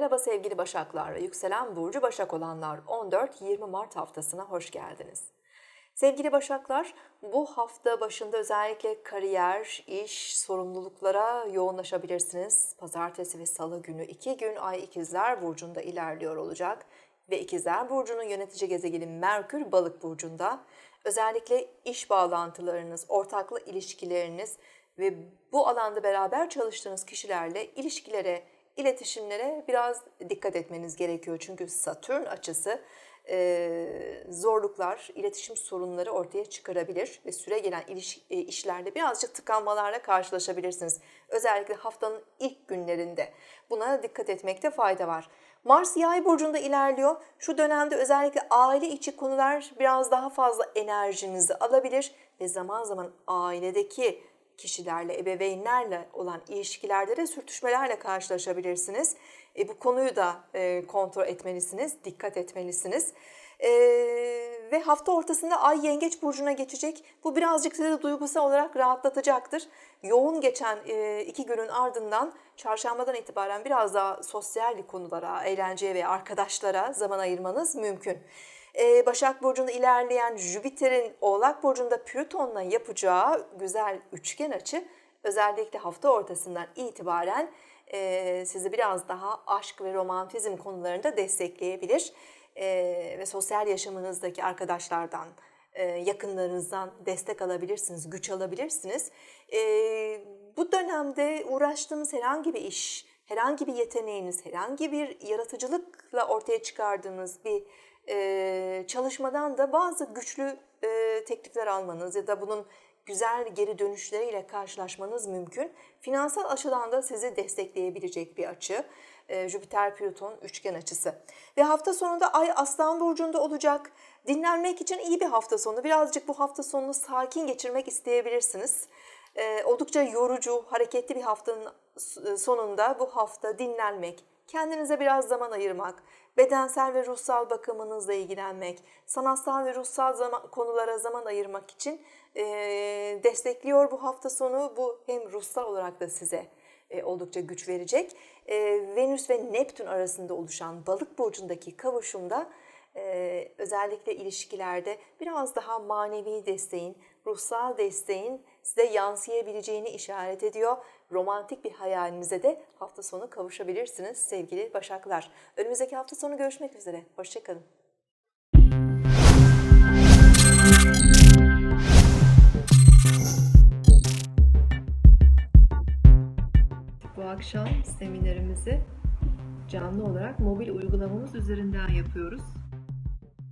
Merhaba sevgili Başaklar ve yükselen burcu Başak olanlar 14-20 Mart haftasına hoş geldiniz. Sevgili Başaklar, bu hafta başında özellikle kariyer, iş, sorumluluklara yoğunlaşabilirsiniz. Pazartesi ve salı günü iki gün Ay İkizler Burcu'nda ilerliyor olacak ve İkizler Burcu'nun yönetici gezegeni Merkür Balık Burcu'nda. Özellikle iş bağlantılarınız, ortaklı ilişkileriniz ve bu alanda beraber çalıştığınız kişilerle ilişkilere, iletişimlere biraz dikkat etmeniz gerekiyor. Çünkü Satürn açısı e, zorluklar, iletişim sorunları ortaya çıkarabilir ve süre gelen iliş, e, işlerde birazcık tıkanmalarla karşılaşabilirsiniz. Özellikle haftanın ilk günlerinde buna dikkat etmekte fayda var. Mars yay burcunda ilerliyor. Şu dönemde özellikle aile içi konular biraz daha fazla enerjinizi alabilir ve zaman zaman ailedeki kişilerle, ebeveynlerle olan ilişkilerde de sürtüşmelerle karşılaşabilirsiniz. E, bu konuyu da e, kontrol etmelisiniz, dikkat etmelisiniz. E, ve hafta ortasında Ay Yengeç Burcu'na geçecek. Bu birazcık sizi duygusal olarak rahatlatacaktır. Yoğun geçen e, iki günün ardından çarşambadan itibaren biraz daha sosyal konulara, eğlenceye ve arkadaşlara zaman ayırmanız mümkün. Ee, Başak Burcu'nda ilerleyen Jüpiter'in Oğlak Burcu'nda Plüton'la yapacağı güzel üçgen açı özellikle hafta ortasından itibaren e, sizi biraz daha aşk ve romantizm konularında destekleyebilir. E, ve sosyal yaşamınızdaki arkadaşlardan, e, yakınlarınızdan destek alabilirsiniz, güç alabilirsiniz. Bu dönemde uğraştığınız herhangi bir iş, herhangi bir yeteneğiniz, herhangi bir yaratıcılıkla ortaya çıkardığınız bir çalışmadan da bazı güçlü teklifler almanız ya da bunun güzel geri dönüşleriyle karşılaşmanız mümkün. Finansal açıdan da sizi destekleyebilecek bir açı. E, Jüpiter-Plüton üçgen açısı. Ve hafta sonunda Ay Aslan Burcu'nda olacak. Dinlenmek için iyi bir hafta sonu. Birazcık bu hafta sonunu sakin geçirmek isteyebilirsiniz. Oldukça yorucu, hareketli bir haftanın sonunda bu hafta dinlenmek, kendinize biraz zaman ayırmak, bedensel ve ruhsal bakımınızla ilgilenmek, sanatsal ve ruhsal zaman, konulara zaman ayırmak için e, destekliyor bu hafta sonu. Bu hem ruhsal olarak da size e, oldukça güç verecek. E, Venüs ve Neptün arasında oluşan balık burcundaki kavuşumda e, özellikle ilişkilerde biraz daha manevi desteğin, ruhsal desteğin size yansıyabileceğini işaret ediyor. Romantik bir hayalinize de hafta sonu kavuşabilirsiniz sevgili Başaklar. Önümüzdeki hafta sonu görüşmek üzere. Hoşçakalın. Bu akşam seminerimizi canlı olarak mobil uygulamamız üzerinden yapıyoruz.